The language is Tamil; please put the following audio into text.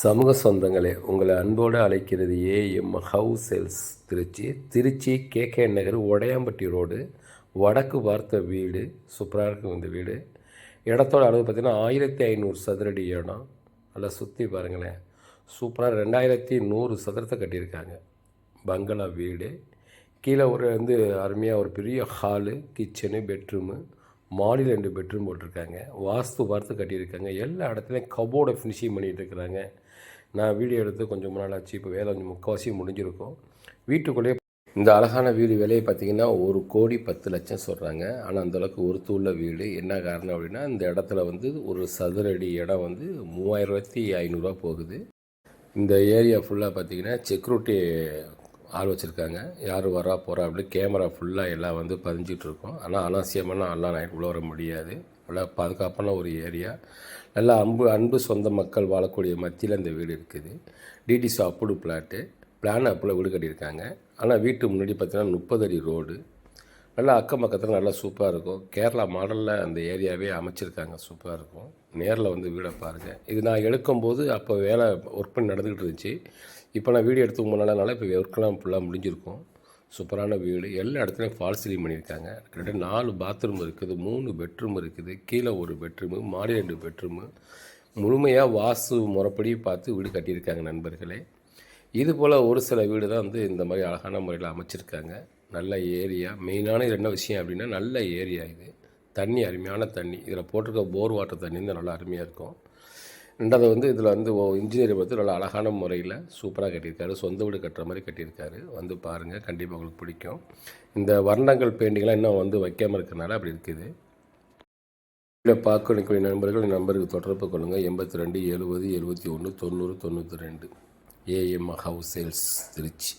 சமூக சொந்தங்களே உங்களை அன்போடு அழைக்கிறது AM house sales Trichy. Trichy KK Nagar Udaiyampatti road. வடக்கு பார்த்த வீடு சூப்பராக இருக்கும் இந்த வீடு. இடத்தோட அளவு பார்த்திங்கன்னா ஆயிரத்தி ஐநூறு சதுரடி இடம். நல்லா சுற்றி பாருங்களேன். சூப்பராக ரெண்டாயிரத்தி நூறு சதுரத்தை கட்டியிருக்காங்க. பங்களா வீடு. கீழே ஒரு வந்து அருமையாக ஒரு பெரிய ஹாலு கிச்சனு பெட்ரூமு. மாடியில் ரெண்டு பெட்ரூம் போட்டிருக்காங்க. வாஸ்து பார்த்து கட்டியிருக்காங்க. எல்லா இடத்துலையும் கபோர்டை ஃபினிஷிங் பண்ணிகிட்டு இருக்கிறாங்க. நான் வீடியோ எடுத்து கொஞ்சம் முன்னாள் ஆச்சு இப்போ வேலை கொஞ்சம் முக்கால்வாசி முடிஞ்சிருக்கும். வீட்டுக்குள்ளேயே இந்த அழகான வீடு விலையை பார்த்தீங்கன்னா ஒரு கோடி பத்து லட்சம் சொல்கிறாங்க ஆனால் அந்தளவுக்கு ஒருத்து உள்ள வீடு. என்ன காரணம் அப்படின்னா இந்த இடத்துல வந்து ஒரு சதுரடி இடம் வந்து மூவாயிரத்தி ஐநூறுரூவா போகுது. இந்த ஏரியா ஃபுல்லாக பார்த்தீங்கன்னா செக்யூரிட்டி ஆள் வச்சுருக்காங்க. யார் வரா போகிறா அப்படி கேமரா ஃபுல்லாக எல்லாம் வந்து பதிஞ்சிட்டு இருக்கோம் ஆனால் அனாவசியமான எல்லாம் நைட் உள்ள வர முடியாது. நல்லா பாதுகாப்பான ஒரு ஏரியா நல்லா அன்பு அன்பு சொந்த மக்கள் வாழக்கூடிய மத்தியில் இந்த வீடு இருக்குது. டிடிசி அப்புடு பிளாட்டு பிளான் அப்பில் வீடு கட்டியிருக்காங்க. ஆனால் வீட்டு முன்னாடி பார்த்தீங்கன்னா முப்பது அடி ரோடு நல்லா அக்கம் பக்கத்தில் நல்லா சூப்பராக இருக்கும். கேரளா மாடலில் அந்த ஏரியாவே அமைச்சிருக்காங்க சூப்பராக இருக்கும். நேரில் வந்து வீடை பாருங்கள் இது நான் எடுக்கும்போது அப்போ வேலை ஒர்க் பண்ணி நடந்துக்கிட்டு இருந்துச்சு. இப்போ நான் வீடியோ எடுத்து முன்னாலனால இப்போ ஒர்க்கெலாம் ஃபுல்லாக முடிஞ்சிருக்கும். சூப்பரான வீடு. எல்லா இடத்துலையும் ஃபால் சீலிங் பண்ணியிருக்காங்க. கிட்டத்தட்ட நாலு பாத்ரூம் இருக்குது மூணு பெட்ரூம் இருக்குது கீழே ஒரு பெட்ரூமு மாடி ரெண்டு பெட்ரூமு முழுமையாக வாஸ்து முறைப்படி பார்த்து வீடு கட்டியிருக்காங்க நண்பர்களே. இது போல் ஒரு சில வீடு தான் வந்து இந்த மாதிரி அழகான முறையில் அமைச்சிருக்காங்க. நல்ல ஏரியா. மெயினான இது என்ன விஷயம் அப்படின்னா நல்ல ஏரியா இது. தண்ணி அருமையான தண்ணி. இதில் போட்டிருக்க போர் வாட்டர் தண்ணி வந்து நல்லா அருமையாக இருக்கும். ரெண்டாவது வந்து இதில் வந்து இன்ஜினியரிங் பார்த்து நல்லா அழகான முறையில் சூப்பராக கட்டியிருக்காரு. சொந்த வீடு கட்டுற மாதிரி கட்டியிருக்காரு. வந்து பாருங்கள் கண்டிப்பாக உங்களுக்கு பிடிக்கும். இந்த வர்ணங்கள் பெயிண்டிங்லாம் இன்னும் வந்து வைக்காமல் இருக்கிறனால அப்படி இருக்குது. இதில் பார்க்கக்கூடிய நண்பர்கள் நம்பருக்கு தொடர்பு கொள்ளுங்கள் எண்பத்தி ரெண்டு எழுபது எழுபத்தி ஒன்று தொண்ணூறு தொண்ணூற்றி ரெண்டு. AM house sales Trichy.